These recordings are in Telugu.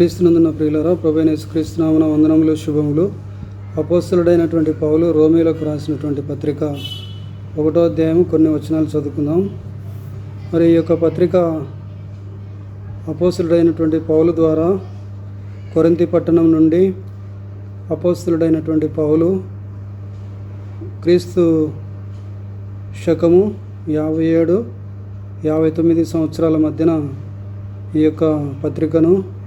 క్రీస్తునందున ప్రియులరా ప్రభైన క్రీస్తునామన వందనములు శుభములు. అపోస్తులుడైనటువంటి పౌలు రోమిలకు రాసినటువంటి పత్రిక ఒకటో అధ్యాయం కొన్ని వచనాలు చదువుకుందాం. మరి ఈ యొక్క పత్రిక అపోస్తులుడైనటువంటి పౌలు ద్వారా కొరింతి పట్టణం నుండి అపోస్తులుడైనటువంటి పౌలు క్రీస్తు శకము యాభై ఏడు యాభై తొమ్మిది సంవత్సరాల మధ్యన ఈ యొక్క పత్రికను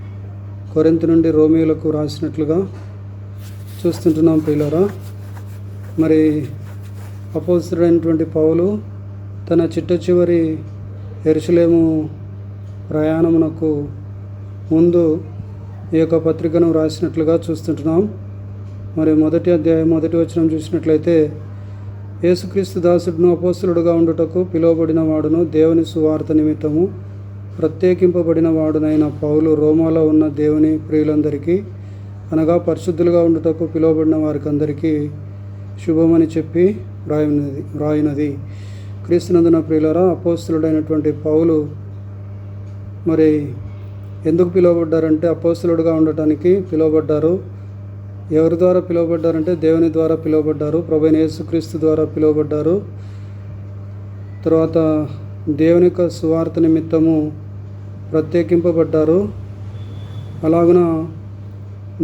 కొరింత నుండి రోమియోలకు రాసినట్లుగా చూస్తుంటున్నాం పిల్లరా మరి అపోజితుడైనటువంటి పౌలు తన చిట్ట చివరి ఎరుసలేము ప్రయాణమునకు ముందు ఈ యొక్క పత్రికను రాసినట్లుగా చూస్తుంటున్నాం. మరి మొదటి అధ్యాయం మొదటి వచనం చూసినట్లయితే యేసుక్రీస్తు దాసుడును అపోస్తులుడుగా ఉండుటకు పిలువబడిన వాడును దేవుని సువార్త నిమిత్తము ప్రత్యేకింపబడిన వాడునైన పౌలు రోమాలో ఉన్న దేవుని ప్రియులందరికీ అనగా పరిశుద్ధులుగా ఉండుటకు పిలువబడిన వారికి అందరికీ శుభమని చెప్పి వ్రాయినది వ్రాయినది క్రీస్తునందున ప్రియులరా అపోస్తులుడైనటువంటి పౌలు మరి ఎందుకు పిలువబడ్డారంటే అపోస్తులుడుగా ఉండటానికి పిలువబడ్డారు. ఎవరి ద్వారా పిలువబడ్డారంటే దేవుని ద్వారా పిలువబడ్డారు. ప్రభైన యేసుక్రీస్తు ద్వారా పిలువబడ్డారు. తర్వాత దేవుని యొక్క సువార్త నిమిత్తము ప్రత్యేకింపబడ్డారు. అలాగున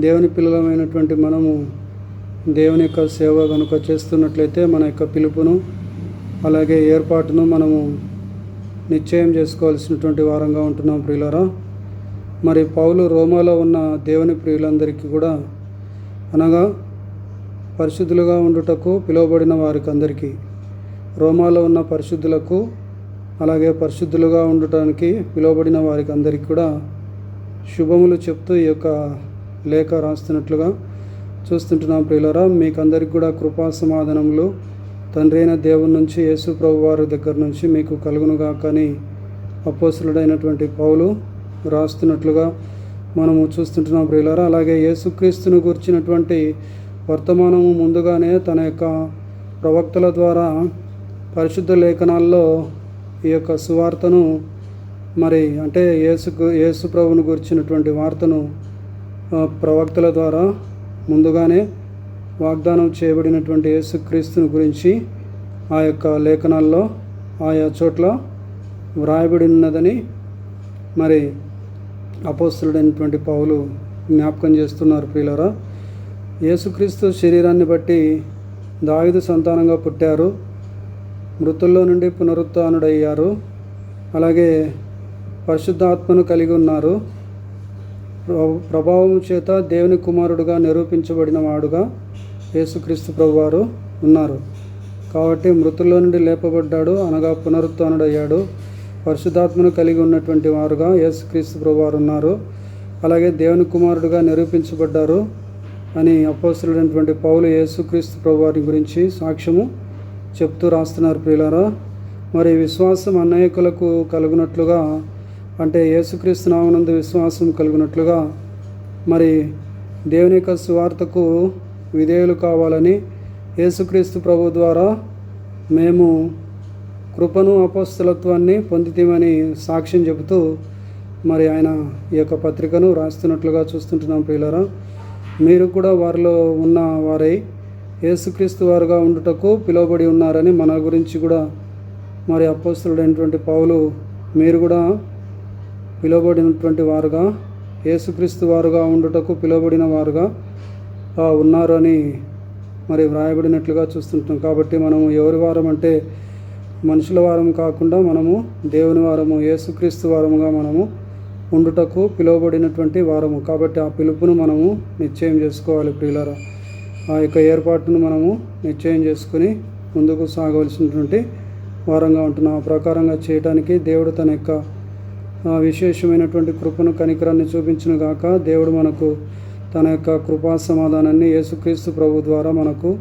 దేవుని పిల్లలమైనటువంటి మనము దేవుని యొక్క సేవ కనుక చేస్తున్నట్లయితే మన యొక్క పిలుపును అలాగే ఏర్పాటును మనము నిశ్చయం చేసుకోవాల్సినటువంటి వారంగా ఉంటున్నాం ప్రియులరా. మరి పౌలు రోమాలో ఉన్న దేవుని ప్రియులందరికీ కూడా అనగా పరిశుద్ధులుగా ఉండుటకు పిలువబడిన వారికి అందరికీ రోమాలో ఉన్న పరిశుద్ధులకు అలాగే పరిశుద్ధులుగా ఉండటానికి పిలువబడిన వారికి అందరికీ కూడా శుభములు చెప్తూ ఈ యొక్క లేఖ రాస్తున్నట్లుగా చూస్తుంటున్నాం ప్రియులరా. మీకు అందరికి కూడా కృపా సమాధానములు. తండ్రి అయిన దేవుని నుంచి యేసు ప్రభు వారి దగ్గర నుంచి మీకు కలుగునుగా కానీ అపోసులుడైనటువంటి పౌలు రాస్తున్నట్లుగా మనము చూస్తుంటున్నాం ప్రియులారా. అలాగే యేసుక్రీస్తును గురించినటువంటి వర్తమానము ముందుగానే తన యొక్క ప్రవక్తల ద్వారా పరిశుద్ధ లేఖనాల్లో ఈ యొక్క సువార్తను మరి అంటే యేసుకు యేసు ప్రభుని గురించినటువంటి వార్తను ప్రవక్తల ద్వారా ముందుగానే వాగ్దానం చేయబడినటువంటి యేసుక్రీస్తుని గురించి ఆ యొక్క లేఖనాల్లో ఆయా చోట్ల వ్రాయబడి ఉన్నదని మరి అపోస్తుడైనటువంటి పౌలు జ్ఞాపకం చేస్తున్నారు ప్రియులరా. యేసుక్రీస్తు శరీరాన్ని బట్టి దావిదు సంతానంగా పుట్టారు. మృతుల్లో నుండి పునరుత్డయ్యారు. అలాగే పరిశుద్ధాత్మను కలిగి ఉన్నారు. ప్రభావం చేత దేవుని కుమారుడుగా నిరూపించబడిన వాడుగా యేసుక్రీస్తు ప్రభువారు ఉన్నారు. కాబట్టి మృతుల్లో నుండి లేపబడ్డాడు అనగా పునరుత్డయ్యాడు. పరిశుద్ధాత్మను కలిగి ఉన్నటువంటి వారుగా యేసుక్రీస్తు ప్రభువారు ఉన్నారు. అలాగే దేవుని కుమారుడుగా నిరూపించబడ్డారు అని అపోస్తులైనటువంటి పౌలు యేసుక్రీస్తు ప్రభువారి గురించి సాక్ష్యము చెప్తూ రాస్తున్నారు ప్రియులారా. మరి విశ్వాసం అనేకులకు కలుగునట్లుగా అంటే యేసుక్రీస్తు నామనందు విశ్వాసం కలుగునట్లుగా మరి దేవుని యొక్క సువార్తకు విధేయులు కావాలని యేసుక్రీస్తు ప్రభు ద్వారా మేము కృపను అపోస్తలత్వాన్ని పొందితేమని సాక్ష్యం చెబుతూ మరి ఆయన ఈ యొక్క పత్రికను రాస్తున్నట్లుగా చూస్తుంటున్నాం ప్రియులరా. మీరు కూడా వారిలో ఉన్న వారై యేసుక్రీస్తు వారుగా ఉండుటకు పిలువబడి ఉన్నారని మన గురించి కూడా మరి అపోస్తుడైనటువంటి పావులు మీరు కూడా పిలువబడినటువంటి వారుగా యేసుక్రీస్తు వారుగా ఉండుటకు పిలువబడిన వారుగా ఉన్నారని ఉన్నారు అని మరి వ్రాయబడినట్లుగా చూస్తుంటాం. కాబట్టి మనము ఎవరి వారం అంటే మనుషుల వారం కాకుండా మనము దేవుని వారము యేసుక్రీస్తు వారముగా మనము ఉండుటకు పిలువబడినటువంటి వారము. కాబట్టి ఆ పిలుపును మనము నిశ్చయం చేసుకోవాలి ప్రియులరా. ఆ యొక్క ఏర్పాటును మనము నిశ్చయం చేసుకుని ముందుకు సాగవలసినటువంటి వారంగా ఉంటున్నాం. ఆ ప్రకారంగా చేయడానికి దేవుడు తన యొక్క విశేషమైనటువంటి కృపను కనికరాన్ని చూపించిన గాక దేవుడు మనకు తన యొక్క కృపా సమాధానాన్ని యేసుక్రీస్తు ప్రభు ద్వారా మనకు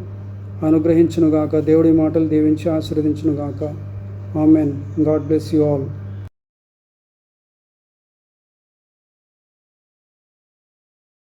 అనుగ్రహించును గాక. దేవుడి మాటలు దీవించి ఆశీర్వదించును గాక. Amen. God bless you all.